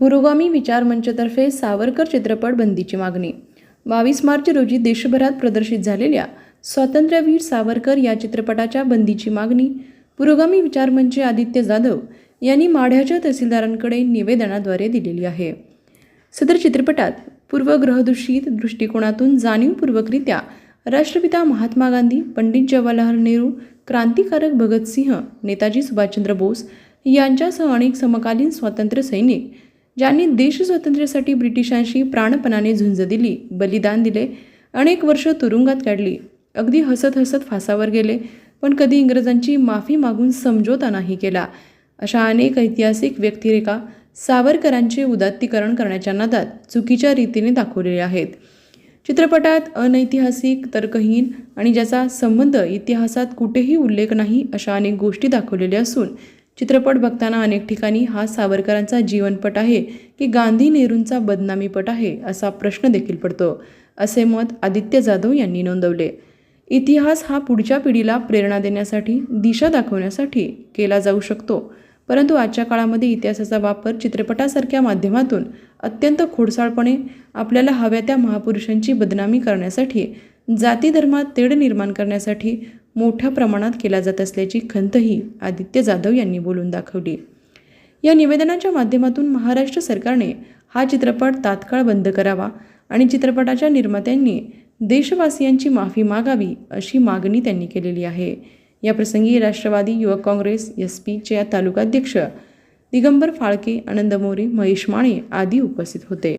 पुरोगामी विचार मंचतर्फे सावरकर चित्रपट बंदीची मागणी. बावीस मार्च रोजी देशभरात प्रदर्शित झालेल्या स्वातंत्र्यवीर सावरकर या चित्रपटाच्या बंदीची मागणी पुरोगामी विचार मंच आदित्य जाधव यांनी माढ्याच्या तहसीलदारांकडे निवेदनाद्वारे दिलेली आहे. सदर चित्रपटात पूर्वग्रहदूषित दृष्टिकोनातून जाणीवपूर्वकरित्या राष्ट्रपिता महात्मा गांधी पंडित जवाहरलाल नेहरू क्रांतिकारक भगतसिंह नेताजी सुभाषचंद्र बोस यांच्यासह अनेक समकालीन स्वातंत्र्य सैनिक ज्यांनी देश स्वातंत्र्यासाठी ब्रिटिशांशी प्राणपणाने झुंज दिली बलिदान दिले अनेक वर्ष तुरुंगात काढली. अगदी हसत हसत फासावर गेले पण कधी इंग्रजांची माफी मागून समझोता नाही केला. अशा अनेक ऐतिहासिक व्यक्तिरेखा सावरकरांचे उदात्तीकरण करण्याच्या नादात चुकीच्या रीतीने दाखवलेले आहेत. चित्रपटात अनैतिहासिक तर्कहीन आणि ज्याचा संबंध इतिहासात कुठेही उल्लेख नाही अशा अनेक गोष्टी दाखवलेल्या असून चित्रपट बघताना अनेक ठिकाणी हा सावरकरांचा जीवनपट आहे की गांधी नेहरूंचा बदनामीपट आहे असा प्रश्न देखील पडतो असे मत आदित्य जाधव यांनी नोंदवले. इतिहास हा पुढच्या पिढीला प्रेरणा देण्यासाठी दिशा दाखवण्यासाठी केला जाऊ शकतो परंतु आजच्या काळामध्ये इतिहासाचा वापर चित्रपटासारख्या माध्यमातून अत्यंत खोडसाळपणे आपल्याला हव्या त्या महापुरुषांची बदनामी करण्यासाठी जाती धर्मात तेढ निर्माण करण्यासाठी मोठ्या प्रमाणात केला जात असल्याची खंतही आदित्य जाधव यांनी बोलून दाखवली. या निवेदनाच्या माध्यमातून महाराष्ट्र सरकारने हा चित्रपट तात्काळ बंद करावा आणि चित्रपटाच्या निर्मात्यांनी देशवासियांची माफी मागावी अशी मागणी त्यांनी केलेली आहे. याप्रसंगी राष्ट्रवादी युवक काँग्रेस एस पीचे तालुकाध्यक्ष दिगंबर फाळके आनंद मोरे महेश माने आदी उपस्थित होते.